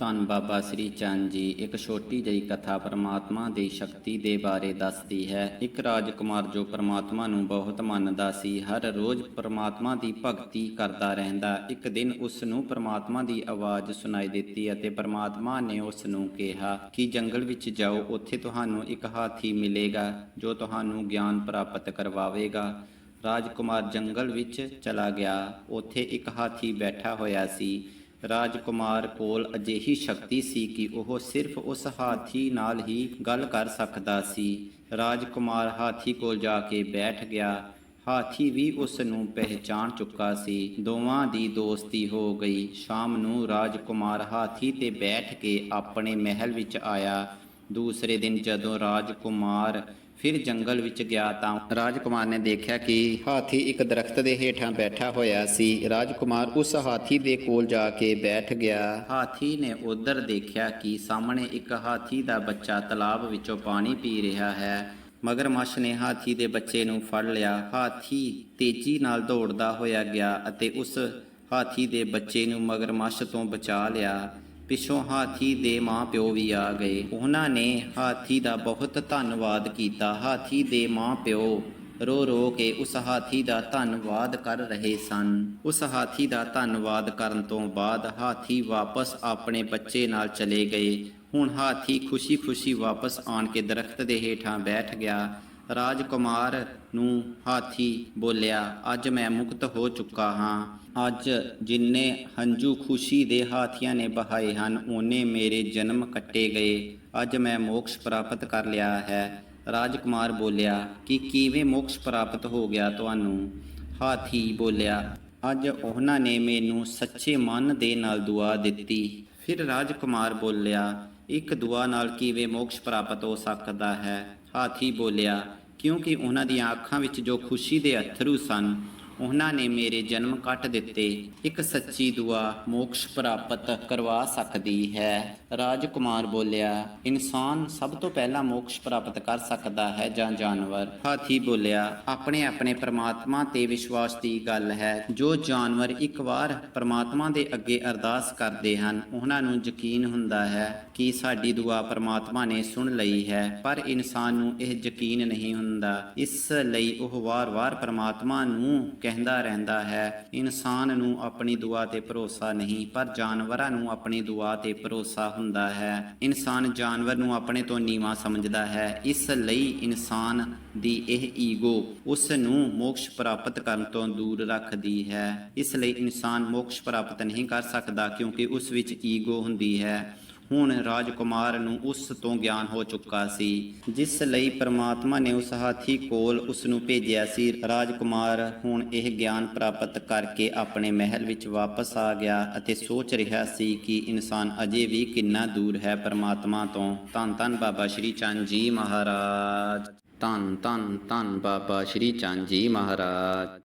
ਧੰਨ ਬਾਬਾ ਸ੍ਰੀ ਚੰਦ ਜੀ, ਇੱਕ ਛੋਟੀ ਜਿਹੀ ਕਥਾ ਪਰਮਾਤਮਾ ਦੀ ਸ਼ਕਤੀ ਦੇ ਬਾਰੇ ਦੱਸਦੀ ਹੈ। ਇੱਕ ਰਾਜਕੁਮਾਰ ਜੋ ਪਰਮਾਤਮਾ ਨੂੰ ਬਹੁਤ ਮੰਨਦਾ ਸੀ, ਹਰ ਰੋਜ਼ ਪਰਮਾਤਮਾ ਦੀ ਭਗਤੀ ਕਰਦਾ ਰਹਿੰਦਾ। ਇੱਕ ਦਿਨ ਉਸ ਨੂੰ ਪਰਮਾਤਮਾ ਦੀ ਆਵਾਜ਼ ਸੁਣਾਈ ਦਿੱਤੀ ਅਤੇ ਪਰਮਾਤਮਾ ਨੇ ਉਸ ਨੂੰ ਕਿਹਾ ਕਿ ਜੰਗਲ ਵਿੱਚ ਜਾਓ, ਉੱਥੇ ਤੁਹਾਨੂੰ ਇੱਕ ਹਾਥੀ ਮਿਲੇਗਾ ਜੋ ਤੁਹਾਨੂੰ ਗਿਆਨ ਪ੍ਰਾਪਤ ਕਰਵਾਵੇਗਾ। ਰਾਜਕੁਮਾਰ ਜੰਗਲ ਵਿੱਚ ਚਲਾ ਗਿਆ। ਉੱਥੇ ਇੱਕ ਹਾਥੀ ਬੈਠਾ ਹੋਇਆ ਸੀ। ਰਾਜਕੁਮਾਰ ਕੋਲ ਅਜਿਹੀ ਸ਼ਕਤੀ ਸੀ ਕਿ ਉਹ ਸਿਰਫ ਉਸ ਹਾਥੀ ਨਾਲ ਹੀ ਗੱਲ ਕਰ ਸਕਦਾ ਸੀ। ਰਾਜਕੁਮਾਰ ਹਾਥੀ ਕੋਲ ਜਾ ਕੇ ਬੈਠ ਗਿਆ। ਹਾਥੀ ਵੀ ਉਸ ਨੂੰ ਪਹਿਚਾਨ ਚੁੱਕਾ ਸੀ। ਦੋਵਾਂ ਦੀ ਦੋਸਤੀ ਹੋ ਗਈ। ਸ਼ਾਮ ਨੂੰ ਰਾਜਕੁਮਾਰ ਹਾਥੀ ਤੇ ਬੈਠ ਕੇ ਆਪਣੇ ਮਹਿਲ ਵਿੱਚ ਆਇਆ। ਦੂਸਰੇ ਦਿਨ ਜਦੋਂ ਰਾਜਕੁਮਾਰ ਫਿਰ ਜੰਗਲ ਵਿੱਚ ਗਿਆ ਤਾਂ ਰਾਜਕੁਮਾਰ ਨੇ ਦੇਖਿਆ ਕਿ ਹਾਥੀ ਇੱਕ ਦਰਖਤ ਦੇ ਹੇਠਾਂ ਬੈਠਾ ਹੋਇਆ ਸੀ। ਰਾਜਕੁਮਾਰ ਉਸ ਹਾਥੀ ਦੇ ਕੋਲ ਜਾ ਕੇ ਬੈਠ ਗਿਆ। ਹਾਥੀ ਨੇ ਉਧਰ ਦੇਖਿਆ ਕਿ ਸਾਹਮਣੇ ਇੱਕ ਹਾਥੀ ਦਾ ਬੱਚਾ ਤਲਾਬ ਵਿੱਚੋਂ ਪਾਣੀ ਪੀ ਰਿਹਾ ਹੈ। ਮਗਰਮੱਛ ਨੇ ਹਾਥੀ ਦੇ ਬੱਚੇ ਨੂੰ ਫੜ ਲਿਆ। ਹਾਥੀ ਤੇਜ਼ੀ ਨਾਲ ਦੌੜਦਾ ਹੋਇਆ ਗਿਆ ਅਤੇ ਉਸ ਹਾਥੀ ਦੇ ਬੱਚੇ ਨੂੰ ਮਗਰਮੱਛ ਤੋਂ ਬਚਾ ਲਿਆ। ਪਿੱਛੋਂ ਹਾਥੀ ਦੇ ਮਾਂ-ਪਿਓ ਵੀ ਆ ਗਏ। ਉਹਨਾਂ ਨੇ ਹਾਥੀ ਦਾ ਬਹੁਤ ਧੰਨਵਾਦ ਕੀਤਾ। ਹਾਥੀ ਦੇ ਮਾਂ-ਪਿਓ ਰੋ ਰੋ ਕੇ ਉਸ ਹਾਥੀ ਦਾ ਧੰਨਵਾਦ ਕਰ ਰਹੇ ਸਨ। ਉਸ ਹਾਥੀ ਦਾ ਧੰਨਵਾਦ ਕਰਨ ਤੋਂ ਬਾਅਦ ਹਾਥੀ ਵਾਪਸ ਆਪਣੇ ਬੱਚੇ ਨਾਲ ਚਲੇ ਗਏ। ਹੁਣ ਹਾਥੀ ਖੁਸ਼ੀ-ਖੁਸ਼ੀ ਵਾਪਸ ਆਣ ਕੇ ਦਰਖਤ ਦੇ ਹੇਠਾਂ ਬੈਠ ਗਿਆ। ਰਾਜਕੁਮਾਰ ਨੂੰ ਹਾਥੀ ਬੋਲਿਆ, ਅੱਜ ਮੈਂ ਮੁਕਤ ਹੋ ਚੁੱਕਾ ਹਾਂ। ਅੱਜ ਜਿੰਨੇ ਹੰਝੂ ਖੁਸ਼ੀ ਦੇ ਹਾਥੀਆਂ ਨੇ ਬਹਾਏ ਹਨ ਉਹਨੇ ਮੇਰੇ ਜਨਮ ਕੱਟੇ ਗਏ। ਅੱਜ ਮੈਂ ਮੋਕਸ਼ ਪ੍ਰਾਪਤ ਕਰ ਲਿਆ ਹੈ। ਰਾਜਕੁਮਾਰ ਬੋਲਿਆ, ਕਿ ਕਿਵੇਂ ਮੋਕਸ਼ ਪ੍ਰਾਪਤ ਹੋ ਗਿਆ ਤੁਹਾਨੂੰ? ਹਾਥੀ ਬੋਲਿਆ, ਅੱਜ ਉਹਨਾਂ ਨੇ ਮੈਨੂੰ ਸੱਚੇ ਮਨ ਦੇ ਨਾਲ ਦੁਆ ਦਿੱਤੀ। ਫਿਰ ਰਾਜਕੁਮਾਰ ਬੋਲਿਆ, ਇੱਕ ਦੁਆ ਨਾਲ ਕਿਵੇਂ ਮੋਕਸ਼ ਪ੍ਰਾਪਤ ਹੋ ਸਕਦਾ ਹੈ? ਹਾਥੀ ਬੋਲਿਆ ਕਿਉਂਕਿ ਉਹਨਾਂ ਦੀਆਂ ਅੱਖਾਂ ਵਿੱਚ ਜੋ ਖੁਸ਼ੀ ਦੇ ਅਥਰੂ ਸਨ ਉਹਨਾਂ ਨੇ ਮੇਰੇ ਜਨਮ ਕੱਟ ਦਿੱਤੇ। ਇੱਕ ਸੱਚੀ ਦੁਆ ਮੋਕਸ਼ ਪ੍ਰਾਪਤ ਕਰਵਾ ਸਕਦੀ ਹੈ। ਰਾਜਕੁਮਾਰ ਬੋਲਿਆ, ਇਨਸਾਨ ਸਭ ਤੋਂ ਪਹਿਲਾਂ ਮੋਕਸ਼ ਪ੍ਰਾਪਤ ਕਰ ਸਕਦਾ ਹੈ ਜਾਂ ਜਾਨਵਰ? ਹਾਥੀ ਬੋਲਿਆ, ਆਪਣੇ ਆਪਣੇ ਪ੍ਰਮਾਤਮਾ ਤੇ ਵਿਸ਼ਵਾਸ ਦੀ ਗੱਲ ਹੈ। ਜੋ ਜਾਨਵਰ ਇੱਕ ਵਾਰ ਪ੍ਰਮਾਤਮਾ ਦੇ ਅੱਗੇ ਅਰਦਾਸ ਕਰਦੇ ਹਨ, ਉਹਨਾਂ ਨੂੰ ਯਕੀਨ ਹੁੰਦਾ ਹੈ ਕਿ ਸਾਡੀ ਦੁਆ ਪ੍ਰਮਾਤਮਾ ਨੇ ਸੁਣ ਲਈ ਹੈ। ਪਰ ਇਨਸਾਨ ਨੂੰ ਇਹ ਯਕੀਨ ਨਹੀਂ ਹੁੰਦਾ। ਇਸ ਲਈ ਉਹ ਵਾਰ-ਵਾਰ ਪ੍ਰਮਾਤਮਾ ਨੂੰ ਕਹਿੰਦਾ ਰਹਿੰਦਾ ਹੈ, ਇਨਸਾਨ ਨੂੰ ਆਪਣੀ ਦੁਆ ਤੇ ਭਰੋਸਾ ਨਹੀਂ, ਪਰ ਜਾਨਵਰਾਂ ਨੂੰ ਆਪਣੀ ਦੁਆ ਤੇ ਭਰੋਸਾ ਹੁੰਦਾ ਹੈ। ਇਨਸਾਨ ਜਾਨਵਰ ਨੂੰ ਆਪਣੇ ਤੋਂ ਨੀਵਾਂ ਸਮਝਦਾ ਹੈ। ਇਸ ਲਈ ਇਨਸਾਨ ਦੀ ਇਹ ਈਗੋ ਉਸ ਨੂੰ ਮੋਕਸ਼ ਪ੍ਰਾਪਤ ਕਰਨ ਤੋਂ ਦੂਰ ਰੱਖਦੀ ਹੈ। ਇਸ ਲਈ ਇਨਸਾਨ ਮੋਕਸ਼ ਪ੍ਰਾਪਤ ਨਹੀਂ ਕਰ ਸਕਦਾ, ਕਿਉਂਕਿ ਉਸ ਵਿੱਚ ਈਗੋ ਹੁੰਦੀ ਹੈ। ਹੁਣ ਰਾਜਕੁਮਾਰ ਨੂੰ ਉਸ ਤੋਂ ਗਿਆਨ ਹੋ ਚੁੱਕਾ ਸੀ, ਜਿਸ ਲਈ ਪ੍ਰਮਾਤਮਾ ਨੇ ਉਸ ਹਾਥੀ ਕੋਲ ਉਸ ਨੂੰ ਭੇਜਿਆ ਸੀ। ਰਾਜਕੁਮਾਰ ਹੁਣ ਇਹ ਗਿਆਨ ਪ੍ਰਾਪਤ ਕਰਕੇ ਆਪਣੇ ਮਹਿਲ ਵਿੱਚ ਵਾਪਸ ਆ ਗਿਆ ਅਤੇ ਸੋਚ ਰਿਹਾ ਸੀ ਕਿ ਇਨਸਾਨ ਅਜੇ ਵੀ ਕਿੰਨਾ ਦੂਰ ਹੈ ਪ੍ਰਮਾਤਮਾ ਤੋਂ। ਧੰਨ ਧੰਨ ਬਾਬਾ ਸ਼੍ਰੀ ਚੰਦ ਜੀ ਮਹਾਰਾਜ। ਧੰਨ ਧੰਨ ਧੰਨ ਬਾਬਾ ਸ਼੍ਰੀ ਚੰਦ ਜੀ ਮਹਾਰਾਜ।